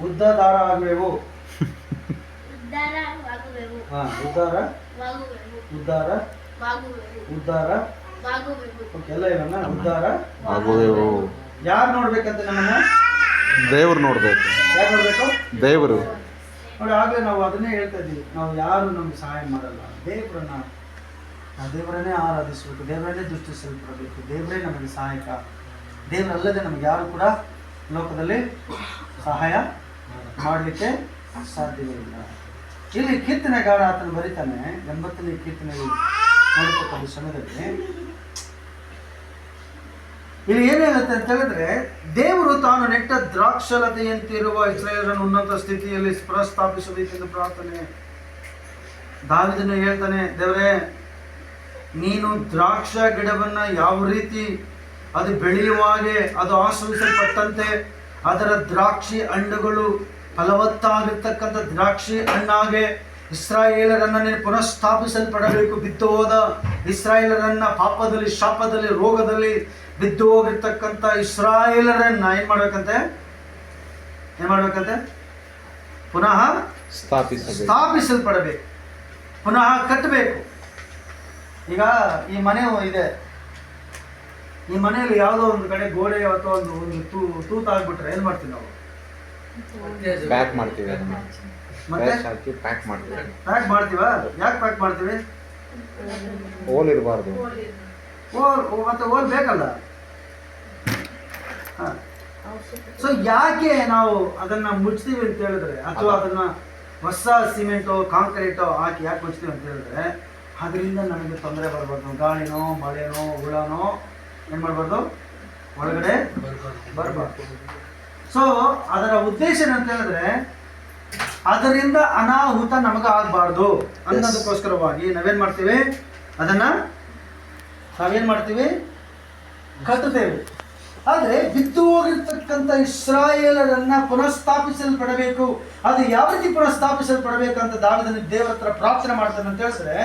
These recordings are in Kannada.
ಉದ್ಧಾರ ಆಗುವೆವು ಹಾ ಉದ್ಧಾರ ಉದ್ಧಾರ ಉದ್ಧಾರ ಎಲ್ಲ ಏನನ್ನ ಉದ್ಧಾರ ಆಗುವೆವು ಯಾರು ನೋಡ್ಬೇಕಂತ ನಮ್ಮನ್ನ? ದೇವ್ರು ನೋಡ್ಬೇಕು. ಯಾರು ನೋಡ್ಬೇಕು? ದೇವರು. ನೋಡಿ ಆಗಲೇ ನಾವು ಅದನ್ನೇ ಹೇಳ್ತಾ ಇದ್ದೀವಿ. ನಾವು ಯಾರು ನಮ್ಗೆ ಸಹಾಯ ಮಾಡಲ್ಲ. ದೇವರನ್ನ ನಾವು ದೇವರನ್ನೇ ಆರಾಧಿಸಬೇಕು. ದೇವರನ್ನೇ ದೃಷ್ಟಿಸಲ್ಪಡಬೇಕು ದೇವರೇ ನಮಗೆ ಸಹಾಯಕ. ದೇವರಲ್ಲದೆ ನಮ್ಗೆ ಯಾರು ಕೂಡ ಲೋಕದಲ್ಲಿ ಸಹಾಯ ಮಾಡಲಿಕ್ಕೆ ಸಾಧ್ಯವೇ ಇಲ್ಲ ಕೀರ್ತನೆಗಾರ ಆತನು ಬರೀತಾನೆ, ಎಂಬತ್ತನೇ ಕೀರ್ತನೆ ನೋಡತಕ್ಕಂಥ ಸಮಯದಲ್ಲಿ ಇಲ್ಲಿ ಏನು ಅಂತ ಹೇಳಿದ್ರೆ, ದೇವರು ತಾನು ನೆಟ್ಟ ದ್ರಾಕ್ಷಲತೆಯಂತಿರುವ ಇಸ್ರೇಲರನ್ನು ಉನ್ನತ ಸ್ಥಿತಿಯಲ್ಲಿ ಪ್ರಸ್ತಾಪಿಸಬೇಕೆಂದು ಪ್ರಾರ್ಥನೆ. ದಾವಿದನು ಹೇಳ್ತಾನೆ, ದೇವರೇ, ನೀನು ದ್ರಾಕ್ಷ ಗಿಡವನ್ನ ಯಾವ ರೀತಿ ಅದು ಬೆಳೆಯುವಾಗೆ ಅದು ಆಶ್ರಯಿಸಲ್ಪಟ್ಟಂತೆ ಅದರ ದ್ರಾಕ್ಷಿ ಹಣ್ಣುಗಳು ಫಲವತ್ತಾಗಿರ್ತಕ್ಕಂಥ ದ್ರಾಕ್ಷಿ ಹಣ್ಣಾಗೆ ಇಸ್ರಾಯೇಲರನ್ನು ನೀನು ಪುನಃಸ್ಥಾಪಿಸಲ್ಪಡಬೇಕು ಬಿದ್ದು ಹೋದ ಇಸ್ರಾಯೇಲರನ್ನ ಪಾಪದಲ್ಲಿ ಶಾಪದಲ್ಲಿ ರೋಗದಲ್ಲಿ ಬಿದ್ದು ಹೋಗಿರ್ತಕ್ಕಂಥ ಇಸ್ರಾಯೇಲರನ್ನ ಏನ್ ಮಾಡ್ಬೇಕಂತೆ? ಏನ್ ಮಾಡ್ಬೇಕಂತೆ? ಪುನಃ ಸ್ಥಾಪಿಸಲ್ಪಡಬೇಕು. ಪುನಃ ಕಟ್ಟಬೇಕು. ಈಗ ಈ ಮನೆ ಇದೆ. ಈ ಮನೆಯಲ್ಲಿ ಯಾವುದೋ ಒಂದು ಕಡೆ ಗೋಡೆ ಅಥವಾ ಒಂದು ಒಂದು ತೂ ತೂತಾಗ್ಬಿಟ್ರೆ ಏನ್ ಮಾಡ್ತೀವಿ ನಾವು? ಪ್ಯಾಕ್ ಮಾಡ್ತೀವಿ ಅದನ್ನ. ಮತ್ತೆ? ಹಾಕಿ ಪ್ಯಾಕ್ ಮಾಡ್ತೀವಿ ಪ್ಯಾಕ್ ಮಾಡ್ತೀವ? ಯಾಕೆ ಪ್ಯಾಕ್ ಮಾಡ್ತೀವಿ? ಹೋಲ್ ಇರಬಾರ್ದು. ಓಲ್ ಓ- ಮತ್ತೆ ಓಲ್ ಬೇಕಲ್ಲ? ಸೊ ಯಾಕೆ ನಾವು ಅದನ್ನ ಮುಚ್ತೀವಿ ಅಂತ ಹೇಳಿದ್ರೆ ಅಥವಾ ಅದನ್ನ ಹೊಸ ಸಿಮೆಂಟು ಕಾಂಕ್ರೀಟು ಹಾಕಿ ಯಾಕೆ ಮುಚ್ತೀವಿ ಅಂತ ಹೇಳಿದ್ರೆ ಅದರಿಂದ ನಮಗೆ ತೊಂದರೆ ಬರಬಾರ್ದು. ಗಾಳಿನೋ ಮಳೆನೋ ಹುಳನೋ ಏನು ಮಾಡಬಾರ್ದು? ಒಳಗಡೆ ಬರಬಾರ್ದು. ಸೊ ಅದರ ಉದ್ದೇಶ ಏನಂತ ಹೇಳಿದ್ರೆ ಅದರಿಂದ ಅನಾಹುತ ನಮಗೆ ಆಗಬಾರ್ದು ಅನ್ನೋದಕ್ಕೋಸ್ಕರವಾಗಿ ನಾವೇನ್ ಮಾಡ್ತೀವಿ? ಅದನ್ನ ನಾವೇನ್ ಮಾಡ್ತೀವಿ? ಕಟ್ಟುತ್ತೇವೆ ಆದರೆ ಬಿದ್ದು ಹೋಗಿರ್ತಕ್ಕಂಥ ಇಸ್ರಾಯೇಲರನ್ನ ಪುನಃಸ್ಥಾಪಿಸಲ್ಪಡಬೇಕು. ಅದು ಯಾವ ರೀತಿ ಪುನಃಸ್ಥಾಪಿಸಲ್ಪಡಬೇಕಂತ ದಾವಿದನ ದೇವರ ಹತ್ರ ಪ್ರಾರ್ಥನೆ ಮಾಡ್ತಾನೆ ಅಂತ ಹೇಳಿದ್ರೆ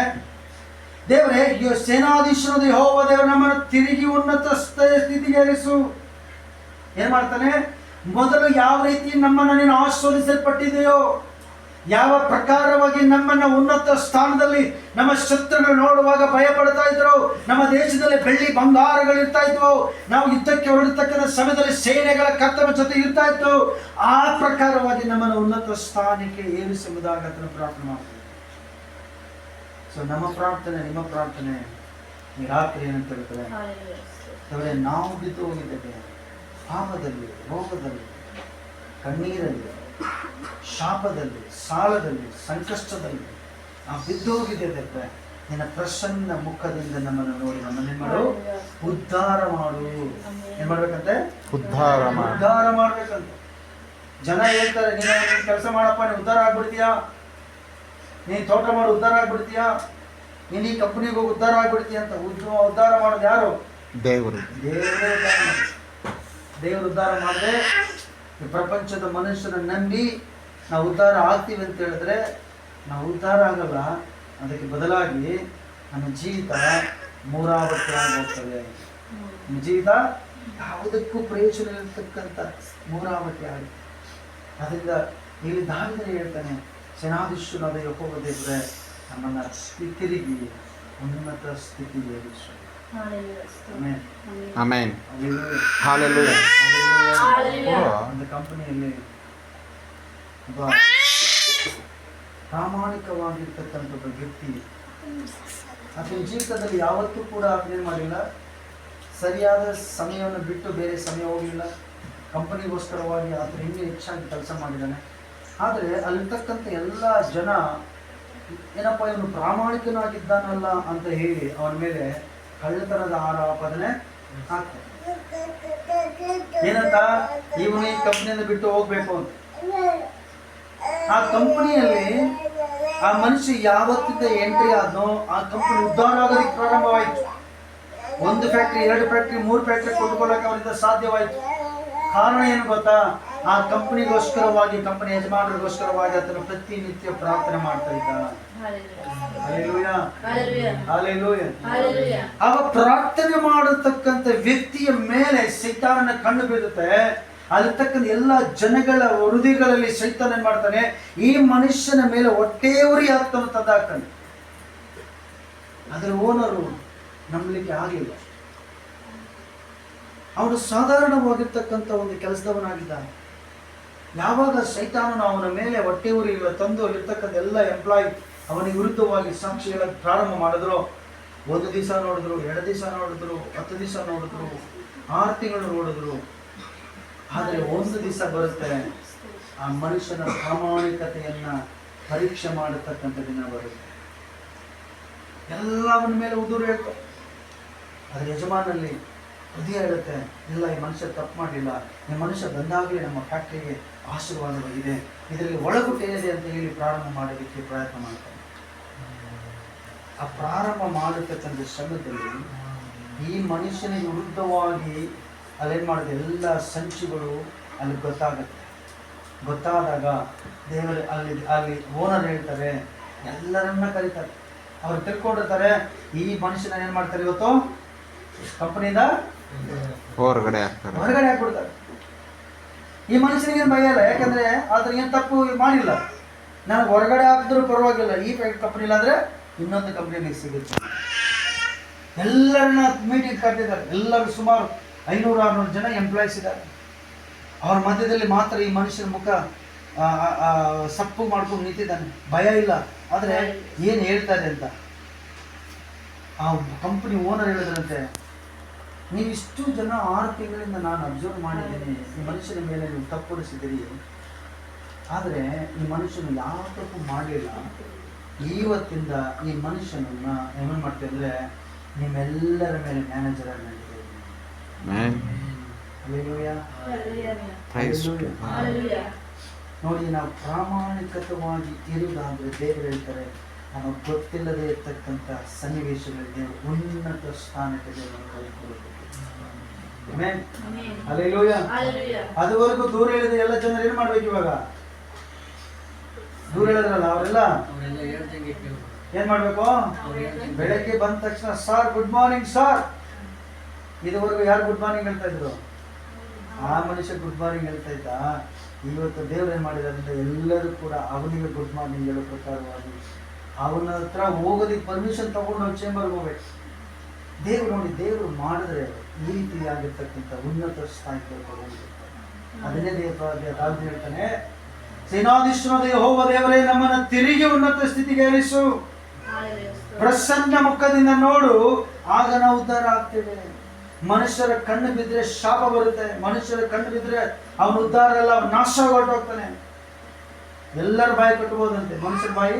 ದೇವರೇ ಯೋ ಸೇನಾಧೀಶ್ವರದ ಯಹೋವ ದೇವರು ನಮ್ಮನ್ನು ತಿರುಗಿ ಉನ್ನತ ಸ್ಥ- ಸ್ಥಿತಿಗೆ ಏರಿಸು ಏನು ಮಾಡ್ತಾನೆ? ಮೊದಲು ಯಾವ ರೀತಿ ನಮ್ಮನ್ನು ನೀನು ಆಸ್ವಾದಿಸಲ್ಪಟ್ಟಿದೆಯೋ ಯಾವ ಪ್ರಕಾರವಾಗಿ ನಮ್ಮನ್ನ ಉನ್ನತ ಸ್ಥಾನದಲ್ಲಿ ನಮ್ಮ ಶತ್ರುಗಳು ನೋಡುವಾಗ ಭಯ ಪಡ್ತಾ ಇದ್ರು, ನಮ್ಮ ದೇಶದಲ್ಲಿ ಬೆಳ್ಳಿ ಬಂಗಾರಗಳು ಇರ್ತಾ ಇದ್ವು, ನಾವು ಯುದ್ಧಕ್ಕೆ ಹೊರಡತಕ್ಕಂಥ ಸಮಯದಲ್ಲಿ ಸೇನೆಗಳ ಕರ್ತವ್ಯ ಜೊತೆ ಇರ್ತಾ ಇತ್ತು ಆ ಪ್ರಕಾರವಾಗಿ ನಮ್ಮನ್ನು ಉನ್ನತ ಸ್ಥಾನಕ್ಕೆ ಏರಿಸುವುದಾಗ ಪ್ರಾರ್ಥನೆ ಮಾಡ್ತೀವಿ ಸೊ ನಮ್ಮ ಪ್ರಾರ್ಥನೆ ನಿಮ್ಮ ಪ್ರಾರ್ಥನೆ ಈ ರಾತ್ರಿ ಏನಂತ ಹೇಳ್ತಾರೆ ಅವರೇ ನಾವು ಬಿದ್ದು ಹೋಗಿದ್ದೇವೆ. ಪಾಪದಲ್ಲಿ ರೋಗದಲ್ಲಿ ಕಣ್ಣೀರಲ್ಲಿ ಶಾಪದಲ್ಲಿ ಸಾಲದಲ್ಲಿ ಸಂಕಷ್ಟದಲ್ಲಿ ನಾವು ಬಿದ್ದು ಹೋಗಿದ್ದೇವೆ ನಿನ್ನ ಪ್ರಸನ್ನ ಮುಖದಿಂದ ನಮ್ಮನ್ನು ನೋಡಿ ನಮ್ಮನ್ನ ಏನ್ ಮಾಡು ಉದ್ಧಾರ ಮಾಡು. ಏನ್ ಮಾಡ್ಬೇಕಂತೆ? ಉದ್ಧಾರ ಮಾಡಿ. ಉದ್ಧಾರ ಮಾಡ್ಬೇಕಂತ. ಜನ ಹೇಳ್ತಾರೆ ನೀನು ಕೆಲಸ ಮಾಡಪ್ಪ ನೀನು ಉದ್ಧಾರ ಆಗ್ಬಿಡ್ತೀಯಾ? ನೀನ್ ತೋಟ ಮಾಡಿ ಉದ್ಧಾರ ಆಗ್ಬಿಡ್ತೀಯಾ? ನೀನ್ ಈ ಕಂಪ್ನಿಗೆ ಹೋಗಿ ಉದ್ಧಾರ ಆಗ್ಬಿಡ್ತೀಯ ಅಂತ ಉದ್ಯಮ ಉದ್ಧಾರ ಮಾಡೋದು ಯಾರು? ದೇವರು. ದೇವರೇ ಉದ್ಧಾರ. ದೇವರು ಉದ್ಧಾರ ಮಾಡಿದ್ರೆ ಈ ಪ್ರಪಂಚದ ಮನುಷ್ಯನ ನಂಬಿ ನಾವು ಉದ್ಧಾರ ಆಗ್ತೀವಿ ಅಂತ ಹೇಳಿದ್ರೆ ನಾವು ಉದ್ಧಾರ ಆಗಲ್ಲ. ಅದಕ್ಕೆ ಬದಲಾಗಿ ನಮ್ಮ ಜೀವಿತ ಮೂರಾವರ್ತಿ ಆಗೋಗ್ತದೆ. ನಮ್ಮ ಜೀವಿತ ಯಾವುದಕ್ಕೂ ಪ್ರಯೋಜನ ಇರತಕ್ಕಂಥ ಮೂರಾವರ್ತಿ ಆಗುತ್ತೆ. ಅದರಿಂದ ಇಲ್ಲಿ ದಾವಿದ್ರೆ ಹೇಳ್ತಾನೆ ಸೇನಾಧೀಶ್ವರಾದ ಯಹೋವ ದೇವರೇ ನಮ್ಮನ್ನ ತಿರುಗಿ ಉನ್ನತ ಸ್ಥಿತಿಗೆ ಏರಿಸು. ಆಮೇನ್. Hallelujah Hallelujah. ಒಂದು ಕಂಪನಿಯಲ್ಲಿ ಒಬ್ಬ ಪ್ರಾಮಾಣಿಕವಾಗಿರ್ತಕ್ಕಂಥ ಒಬ್ಬ ವ್ಯಕ್ತಿ. ಆತನ ಜೀವಿತದಲ್ಲಿ ಯಾವತ್ತೂ ಕೂಡ ಆತನೇನು ಮಾಡಿಲ್ಲ. ಸರಿಯಾದ ಸಮಯವನ್ನು ಬಿಟ್ಟು ಬೇರೆ ಸಮಯ ಹೋಗಲಿಲ್ಲ ಕಂಪನಿಗೋಸ್ಕರವಾಗಿ ಆತನ ಇನ್ನೂ ಹೆಚ್ಚಾಗಿ ಕೆಲಸ ಮಾಡಿದ್ದಾನೆ ಆದರೆ ಅಲ್ಲಿರ್ತಕ್ಕಂಥ ಎಲ್ಲ ಜನ ಏನಪ್ಪ, ಇವನು ಪ್ರಾಮಾಣಿಕನಾಗಿದ್ದಾನಲ್ಲ ಅಂತ ಹೇಳಿ ಅವನ ಮೇಲೆ ಕಳ್ಳತನದ ಆರೋಪದನೆ ಹಾಕ್ತಾರೆ. ಏನಂತ? ಇವನು ಈ ಕಂಪ್ನಿಯನ್ನು ಬಿಟ್ಟು ಹೋಗ್ಬೇಕು ಅಂತ. ಆ ಕಂಪನಿಯಲ್ಲಿ ಆ ಮನುಷ್ಯ ಯಾವತ್ತಿಂದ ಎಂಟ್ರಿ ಆದ್ನೋ ಆ ಕಂಪನಿ ಉದ್ಧಾರ ಆಗೋದಕ್ಕೆ ಪ್ರಾರಂಭವಾಯಿತು. ಒಂದು ಫ್ಯಾಕ್ಟ್ರಿ, ಎರಡು ಫ್ಯಾಕ್ಟ್ರಿ, ಮೂರು ಫ್ಯಾಕ್ಟ್ರಿ ಕೊಂಡ್ಕೊಳ್ಳೋಕೆ ಅವರಿಂದ ಸಾಧ್ಯವಾಯಿತು. ಕಾರಣ ಏನು ಗೊತ್ತಾ? ಆ ಕಂಪನಿಗೋಸ್ಕರವಾಗಿ ಕಂಪನಿ ಯಜಮಾನರಿಗೋಸ್ಕರವಾಗಿ ಅದನ್ನು ಪ್ರತಿನಿತ್ಯ ಪ್ರಾರ್ಥನೆ ಮಾಡ್ತಾ ಇದ್ದಾನೆ. ಅವ ಪ್ರಾರ್ಥನೆ ಮಾಡತಕ್ಕಂತ ವ್ಯಕ್ತಿಯ ಮೇಲೆ ಸೈತಾನನ ಕಣ್ಣು ಬೀಳುತ್ತೆ. ಅಲ್ಲಿರ್ತಕ್ಕಂಥ ಎಲ್ಲ ಜನಗಳ ಹೃದಯಗಳಲ್ಲಿ ಸೈತಾನ ಏನ್ ಮಾಡ್ತಾನೆ ಈ ಮನುಷ್ಯನ ಮೇಲೆ ಹೊಟ್ಟೆಯವರಿ ಆಗ್ತಾನೆ ತಂದಾಗ್ತಾನೆ ಅದರ ಓನರು ನಂಬಲಿಕ್ಕೆ ಆಗಲಿಲ್ಲ ಅವನು ಸಾಧಾರಣವಾಗಿರ್ತಕ್ಕಂಥ ಒಂದು ಕೆಲಸದವನಾಗಿದ್ದಾನೆ. ಯಾವಾಗ ಸೈತಾನನು ಅವನ ಮೇಲೆ ಹೊಟ್ಟೆ ಊರಿಗೆ ತಂದು ಇರ್ತಕ್ಕಂಥ ಎಲ್ಲ ಎಂಪ್ಲಾಯ್ ಅವನಿಗೆ ವಿರುದ್ಧವಾಗಿ ಸಾಕ್ಷಿ ಹೇಳಕ್ ಪ್ರಾರಂಭ ಮಾಡಿದ್ರು. ಒಂದು ದಿವಸ ನೋಡಿದ್ರು, ಎರಡು ದಿವಸ ನೋಡಿದ್ರು, ಹತ್ತು ದಿವಸ ನೋಡಿದ್ರು, ಆರು ತಿಂಗಳು ನೋಡಿದ್ರು. ಆದರೆ ಒಂದು ದಿವಸ ಬರುತ್ತೆ, ಆ ಮನುಷ್ಯನ ಪ್ರಾಮಾಣಿಕತೆಯನ್ನ ಪರೀಕ್ಷೆ ಮಾಡತಕ್ಕಂಥ ದಿನ ಬರುತ್ತೆ. ಎಲ್ಲವನ ಮೇಲೆ ಉದುರು ಹೇಳ್ತಾರೆ ಅದ್ರ ಯಜಮಾನಲ್ಲಿ ಹೃದಯ ಹೇಳುತ್ತೆ, ಇಲ್ಲ, ಈ ಮನುಷ್ಯ ತಪ್ಪು ಮಾಡಿಲ್ಲ. ಈ ಮನುಷ್ಯ ಬಂದಾಗಲೇ ನಮ್ಮ ಫ್ಯಾಕ್ಟ್ರಿಗೆ ಆಶೀರ್ವಾದವಾಗಿದೆ. ಇದರಲ್ಲಿ ಒಳಗುಟ್ಟೇನಿದೆ ಅಂತ ಹೇಳಿ ಪ್ರಾರಂಭ ಮಾಡೋದಕ್ಕೆ ಪ್ರಯತ್ನ ಮಾಡ್ತಾರೆ. ಆ ಪ್ರಾರಂಭ ಮಾಡತಕ್ಕಂಥ ಶ್ರಮದಲ್ಲಿ ಈ ಮನುಷ್ಯನಿಗೆ ವಿರುದ್ಧವಾಗಿ ಅಲ್ಲೇನು ಮಾಡಿದೆ? ಎಲ್ಲ ಸಂಚುಗಳು ಅಲ್ಲಿ ಗೊತ್ತಾಗುತ್ತೆ. ಗೊತ್ತಾದಾಗ ದೇವರ ಅಲ್ಲಿ ಅಲ್ಲಿ ಓನರ್ ಹೇಳ್ತಾರೆ ಎಲ್ಲರನ್ನ ಕರೀತಾರೆ. ಅವ್ರು ತಿಳ್ಕೊಂಡಿರ್ತಾರೆ ಈ ಮನುಷ್ಯನ ಏನು ಮಾಡ್ತಾರೆ ಇವತ್ತು? ಕಂಪನಿಯಿಂದ ಹೊರಗಡೆ ಹೊರಗಡೆ ಹಾಕ್ಬಿಡ್ತಾರೆ. ಈ ಮನುಷ್ಯನಿಗೆ ಭಯ ಇಲ್ಲ? ಯಾಕಂದ್ರೆ ಆದ್ರೆ ಏನು ತಪ್ಪು ಮಾಡಿಲ್ಲ. ನನಗೆ ಹೊರಗಡೆ ಹಾಕಿದ್ರು ಪರವಾಗಿಲ್ಲ. ಈ ಕಂಪನಿ ಇಲ್ಲಾಂದ್ರೆ ಇನ್ನೊಂದು ಕಂಪ್ನಿಗೆ ಸಿಗುತ್ತೆ. ಎಲ್ಲರನ್ನ ಮೀಟಿಂಗ್ ಕರೆದಿದ್ದಾರೆ. ಎಲ್ಲರೂ ಸುಮಾರು ಐನೂರು, ಆರುನೂರು ಜನ ಎಂಪ್ಲಾಯೀಸ್ ಇದ್ದಾರೆ. ಅವ್ರ ಮಧ್ಯದಲ್ಲಿ ಮಾತ್ರ ಈ ಮನುಷ್ಯನ ಮುಖ ಸಪ್ಪು ಮಾಡ್ಕೊಂಡು ನಿಂತಿದ್ದಾನೆ. ಭಯ ಇಲ್ಲ. ಆದರೆ ಏನು ಇದೆ ಅಂತ? ಆ ಕಂಪನಿ ಓನರ್ ಹೇಳಿದ್ರಂತೆ ನೀವು ಇಷ್ಟು ಜನ ಆರು ತಿಂಗಳಿಂದ ನಾನು ಅಬ್ಸರ್ವ್ ಮಾಡಿದ್ದೀನಿ ಈ ಮನುಷ್ಯನ ಮೇಲೆ ನೀವು ತಪ್ಪುಡಿಸಿದ್ದೀರಿ ಆದರೆ ಈ ಮನುಷ್ಯನು ಯಾವ ತಪ್ಪು ಮಾಡಲಿಲ್ಲ ಇವತ್ತಿಂದ ಈ ಮನುಷ್ಯನನ್ನ ಏನೇನು ಮಾಡ್ತೀವಿ ಅಂದರೆ ನಿಮ್ಮೆಲ್ಲರ ಮೇಲೆ ಮ್ಯಾನೇಜರ್ ಆಗಿ ನೋಡಿ ನಾವು ಪ್ರಾಮಾಣಿಕತವಾಗಿ ಇರುವುದಾದ್ರೆ ದೇವರು ಹೇಳ್ತಾರೆ ನಮಗೆ ಗೊತ್ತಿಲ್ಲದೆ ಇರ್ತಕ್ಕಂಥ ಸನ್ನಿವೇಶಗಳಿಗೆ ದೇವರು ಉನ್ನತ ಸ್ಥಾನಕ್ಕೆ ದೇವರನ್ನು. ಅದುವರೆಗೂ ದೂರ ಹೇಳಿದ ಎಲ್ಲ ಜನರು ಏನ್ ಮಾಡ್ಬೇಕು ಇವಾಗ? ದೂರ ಹೇಳಿದ್ರಲ್ಲ ಅವರೆಲ್ಲ? ಏನ್ ಮಾಡ್ಬೇಕು? ಬೆಳಗ್ಗೆ ಬಂದ ತಕ್ಷಣ ಸರ್ ಗುಡ್ ಮಾರ್ನಿಂಗ್ ಸರ್ ಇದುವರೆಗೂ ಯಾರು ಗುಡ್ ಮಾರ್ನಿಂಗ್ ಹೇಳ್ತಾ ಇದ್ರು? ಆ ಮನುಷ್ಯ ಗುಡ್ ಮಾರ್ನಿಂಗ್ ಹೇಳ್ತಾ ಇದ್ದ. ಇವತ್ತು ದೇವ್ರು ಏನ್ ಮಾಡಿದಾರೆ ಅಂತ ಎಲ್ಲರೂ ಕೂಡ ಅವನಿಗೆ ಗುಡ್ ಮಾರ್ನಿಂಗ್ ಹೇಳೋ ಪ್ರಕಾರವಾಗಿ ಅವನ ಹತ್ರ ಹೋಗೋದಕ್ಕೆ ಪರ್ಮಿಷನ್ ತಗೊಂಡು ಅವ್ನು ಚೇಂಬರ್ಗೆ ಹೋಗ್ಬೇಕು. ದೇವ್ರು ನೋಡಿ, ದೇವರು ಮಾಡಿದ್ರೆ ಈ ರೀತಿಯಾಗಿರ್ತಕ್ಕಂಥ ಉನ್ನತ ಸ್ಥಾನಕ್ಕೆ ಹೋಗ್ಬಿಡ್ತಾರೆ ಅದನ್ನೇ ದೇವ ದಾವಿದ ಹೇಳ್ತಾನೆ, ಸೇನಾಧೀಶ್ವರ ಹೋಗುವ ದೇವರೇ, ನಮ್ಮನ್ನ ತಿರುಗಿ ಉನ್ನತ ಸ್ಥಿತಿಗೆ ಏರಿಸು. ಪ್ರಸನ್ನ ಮುಖದಿಂದ ನೋಡು, ಆಗ ನಾವು ಉದ್ಧಾರ ಆಗ್ತೇವೆ. ಮನುಷ್ಯರ ಕಣ್ಣು ಬಿದ್ದರೆ ಶಾಪ ಬರುತ್ತೆ, ಮನುಷ್ಯರ ಕಣ್ಣು ಬಿದ್ದರೆ ಅವನ ಉದ್ಧಾರ ಎಲ್ಲ ನಾಶ ಹೊರಟೋಗ್ತಾನೆ ಎಲ್ಲರ ಬಾಯಿ ಕಟ್ಬೋದಂತೆ ಮನುಷ್ಯರ ಬಾಯಿ.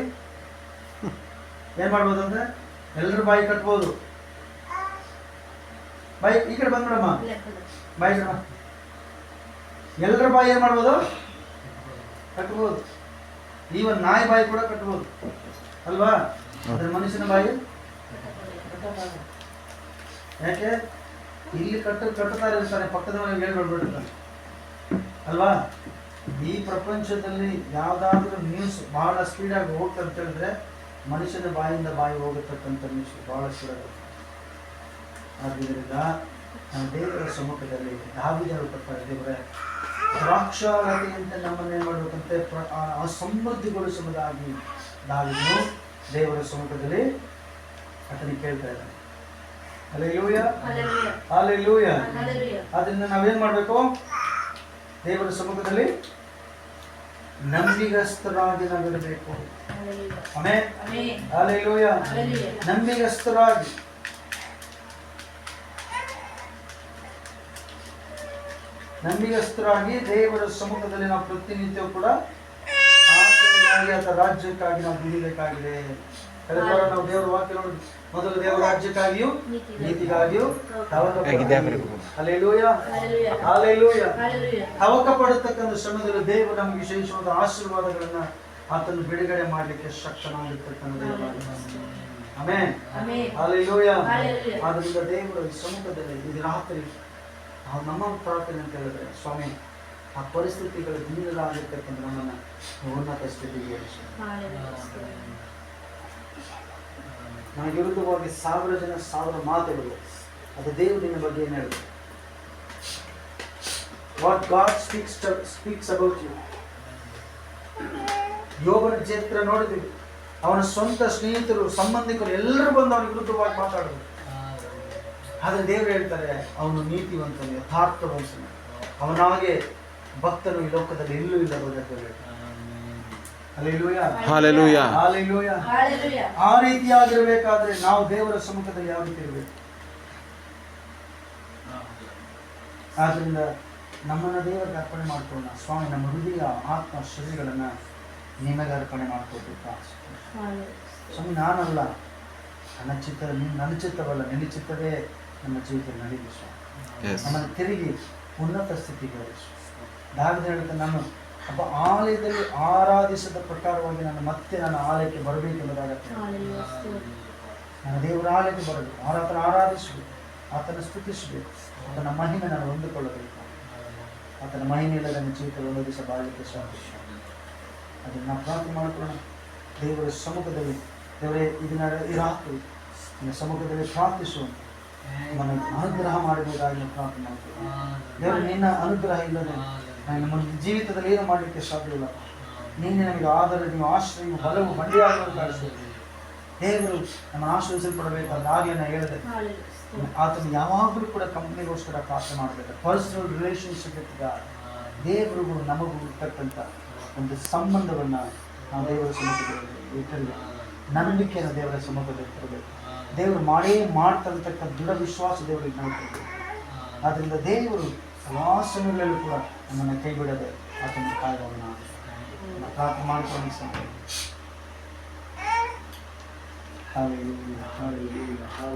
ಏನ್ ಮಾಡ್ಬೋದಂತೆ ಎಲ್ಲರ ಬಾಯಿ ಕಟ್ಬೋದು. ಬಾಯಿ ಈ ಕಡೆ ಬಂದ್ಬಿಡಮ್ಮ ಬಾಯಿ. ಎಲ್ಲರ ಬಾಯಿ ಏನ್ ಮಾಡ್ಬೋದು? ಕಟ್ಬೋದು. ಈವನ್ ನಾಯಿ ಬಾಯಿ ಕೂಡ ಕಟ್ಬೋದು. ಅಲ್ವಾ? ಅದ್ರ ಮನುಷ್ಯನ ಬಾಯಿ? ಯಾಕೆ? ಇಲ್ಲಿ ಕಟ್ಟ ಕಟ್ಟುತ್ತಾ ಇರ್ತಾನೆ ಪಕ್ಕದ ಮನೆಗೆ ಹೇಳ್ಬಿಡ್ಬಿಡ್ತಾನೆ ಅಲ್ವಾ? ಈ ಪ್ರಪಂಚದಲ್ಲಿ ಯಾವ್ದಾದ್ರು ನ್ಯೂಸ್ ಬಹಳ ಸ್ಪೀಡಾಗಿ ಆಗಿ ಅಂತ ಹೇಳಿದ್ರೆ ಮನುಷ್ಯನ ಬಾಯಿಂದ ಬಾಯಿ ಹೋಗತಕ್ಕಂಥ ವಿಷಯ ಬಹಳ ಸುಲಭ ಆದ್ದರಿಂದ ನಮ್ಮ ದೇವರ ಸಮ್ಮುಖದಲ್ಲಿ ದಾವಿದರು ಕೊಟ್ಟ ದೇವರೇ ದ್ರಾಕ್ಷಾಲತೆಯಂತೆ ನಮ್ಮನ್ನೇ ಮಾಡಬೇಕಂತೆ? ಪ್ರ- ಆ- ಸಮೃದ್ಧಿಗೊಳಿಸುವುದಾಗಿ ದಾವಿದನು ದೇವರ ಸಮ್ಮುಖದಲ್ಲಿ ಆತನಿಗೆ ಕೇಳ್ತಾ ಇದ್ದಾನೆ. ಅಲ್ಲೇ ಲೂಯ ಅದರಿಂದ ನಾವೇನ್ ಮಾಡಬೇಕು? ದೇವರ ಸಮ್ಮುಖದಲ್ಲಿ ನಂಬಿಗಸ್ತರಾಗಿ ನಾವಿರಬೇಕು ನಂಬಿಗಸ್ತರಾಗಿ. ನಂಬಿಗಸ್ತರಾಗಿ ದೇವರ ಸಮ್ಮುಖದಲ್ಲಿ ನಾವು ಪ್ರತಿನಿತ್ಯ ಕೂಡ ಆತನಿಗಾಗಿ ಅಥವಾ ರಾಜ್ಯಕ್ಕಾಗಿ ನಾವು ದುಡಿಬೇಕಾಗಿದೆ. ಕಳೆದ ವಾರ ನಾವು ದೇವರ ವಾಕ್ಯ ನೋಡಿ ಮೊದಲು ದೇವರ ರಾಜ್ಯಕ್ಕಾಗಿಯೂ ನೀತಿಗಾಗಿಯೂ ತವಕ ಪಡತಕ್ಕಂಥ ಶ್ರಮದಲ್ಲಿ ದೇವರು ನಮಗೆ ವಿಶೇಷವಾದ ಆಶೀರ್ವಾದಗಳನ್ನ ಆತನು ಬಿಡುಗಡೆ ಮಾಡಲಿಕ್ಕೆ ಶಕ್ತನಾಗಿರ್ತಕ್ಕಂಥ ಆಮೇನ್. Alleluia Hallelujah. ದೇವರ ಸಮ್ಮುಖದಲ್ಲಿ ಇದು ರಾತ್ರಿ ನಾವು ನಮ್ಮ ಪ್ರಾರ್ಥನೆ ಅಂತ ಹೇಳಿದ್ರೆ ಸ್ವಾಮಿ ಆ ಪರಿಸ್ಥಿತಿಗಳು ಹಿಂದಿರಾಗಿರ್ತಕ್ಕಂಥ ನಮ್ಮನ್ನ ಉನ್ನತ ಸ್ಥಿತಿಗೆ ನನ್ನ ವಿರುದ್ಧವಾಗಿ ಸಾವಿರ ಜನ, ಸಾವಿರ ಮಾತುಗಳು. ಅದು ದೇವರಿನ ಬಗ್ಗೆ ಏನು ಹೇಳುತ್ತೆ what god speaks speaks about you ಯೋಗನ ಚೇತ್ರ ನೋಡಿದ್ವಿ. ಅವನ ಸ್ವಂತ ಸ್ನೇಹಿತರು, ಸಂಬಂಧಿಕರು ಎಲ್ಲರೂ ಬಂದು ಅವನ ವಿರುದ್ಧವಾಗಿ ಮಾತಾಡಿದ್ರು. ಆದರೆ ದೇವರು ಹೇಳ್ತಾರೆ, ಅವನು ನೀತಿವಂತನು, ಯಥಾರ್ಥವಂತನು. ಅವನಾಗೆ ಭಕ್ತನು ಈ ಲೋಕದಲ್ಲಿ ಎಲ್ಲೂ ಇಲ್ಲ ಹಾಲೆಲೂಯ ಹಾಲೆಲೂಯ ಆ ರೀತಿಯಾಗಿರಬೇಕಾದ್ರೆ ನಾವು ದೇವರ ಸಮ್ಮುಖದಲ್ಲಿ ಯಾವ ರೀತಿ ಇರಬೇಕು ಆದ್ರಿಂದ ನಮ್ಮನ್ನ ದೇವರಿಗೆ ಅರ್ಪಣೆ ಮಾಡ್ಕೊಳ್ಳೋಣ. ಸ್ವಾಮಿ ನಮ್ಮ ಹೃದಯ ಆತ್ಮ ಶರೀರಗಳನ್ನ ನಿಮಗೆ ಅರ್ಪಣೆ ಮಾಡ್ಕೊಳ್ಬೇಕಾ ಸ್ವಾಮಿ. ನಾನಲ್ಲ. ನನ್ನ ಚಿತ್ತ ನೀನು ನನ್ನ ಚಿತ್ತವಲ್ಲ ನಿನ್ನ ಚಿತ್ತವೇ ನಮ್ಮ ಜೀವಿತ ನಡೀಲಿ ಸ್ವಾಮಿ. ನಮ್ಮನ್ನು ತಿರುಗಿ ಉನ್ನತ ಸ್ಥಿತಿಗೆ ದಾಗದ ಹೇಳ್ತಾ ನಾನು ಒಬ್ಬ ಆಲಯದಲ್ಲಿ ಆರಾಧಿಸದ ಪ್ರಕಾರವಾಗಿ ನಾನು ಮತ್ತೆ ನನ್ನ ಆಲಯಕ್ಕೆ ಬರಬೇಕೆಂಬುದಾಗತ್ತೆ ನಾನು ದೇವರ ಆಲಯಕ್ಕೆ ಬರಬೇಕು. ಆತನ ಆರಾಧಿಸಬೇಕು. ಆತನ ಸ್ತುತಿಸಬೇಕು. ಆತನ ಮಹಿಮೆ ನಾನು ಹೊಂದಿಕೊಳ್ಳಬೇಕು. ಆತನ ಮಹಿಮೆ ಇಲ್ಲದ ನನ್ನ ಜೀವಿತದಲ್ಲಿ ಒಂದು ದಿವಸ ಬಾಳಲಿಕ್ಕೆ ಸಾಧ್ಯ. ಅದನ್ನು ನಾವು ಪ್ರಾರ್ಥನೆ ಮಾಡಿಕೊಳ್ಳೋಣ. ದೇವರ ಸಮ್ಮುಖದಲ್ಲಿ ದೇವರೇ ಇದನ್ನ ಈ ನನ್ನ ನಿನ್ನ ಸಮ್ಮುಖದಲ್ಲಿ ಪ್ರಾರ್ಥಿಸುವಂತೆ ಅನುಗ್ರಹ ಮಾಡಬೇಕಾಗಿ ಪ್ರಾರ್ಥನೆ ಮಾಡ್ತೀವಿ. ದೇವರು ನಿನ್ನ ಅನುಗ್ರಹ ಇಲ್ಲದೆ ನಾನು ನಮ್ಮ ಜೀವಿತದಲ್ಲಿ ಏನು ಮಾಡಲಿಕ್ಕೆ ಸಾಧ್ಯವಿಲ್ಲ. ನೀನೆ ನಮಗೆ ಆಧಾರ ನೀವು ಆಶ್ರಯ ಬಲವು ಬಂಡಿಯಾಗಲು ಕಾಣಿಸ್ತೀವಿ ದೇವರು ನಮ್ಮ ಆಶ್ರಯಿಸಲ್ಪಡಬೇಕಾದ ಹಾಗೆ ಹೇಳಿದೆ. ಆತನ ಯಾವಾಗಲೂ ಕೂಡ ಕಂಪ್ನಿಗೋಸ್ಕರ ಪ್ರಾರ್ಥನೆ ಮಾಡಬೇಕು. ಪರ್ಸನಲ್ ರಿಲೇಶನ್ಶಿಪ್ ಇದ್ದ ದೇವರಿಗೂ ನಮಗೂ ಇರ್ತಕ್ಕಂಥ ಒಂದು ಸಂಬಂಧವನ್ನು ನಾವು ದೇವರ ಸಮ್ಮುಖದಲ್ಲಿ ಇಟ್ಟಿರಬೇಕು. ನಂಬಿಕೆಯನ್ನು ದೇವರ ಸಮ್ಮುಖದಲ್ಲಿ ಇಟ್ಟಿರಬೇಕು. ದೇವರು ಮಾಡೇ ಮಾಡ್ತಕ್ಕಂಥ ದೃಢ ವಿಶ್ವಾಸ ದೇವರಿಗೆ ನಾವು ಆದ್ದರಿಂದ ದೇವರು ಸಮಯಗಳಲ್ಲೂ ಕೂಡ ನಮ್ಮನ್ನು ಕೈ ಬಿಡದೆ ಆತನ ಕಾಯುವವನ ನಾವು ಪ್ರಾರ್ಥನೆ ಮಾಡ್ಕೊಂಡು ಸಹ Hallelujah, hallelujah, hallelujah.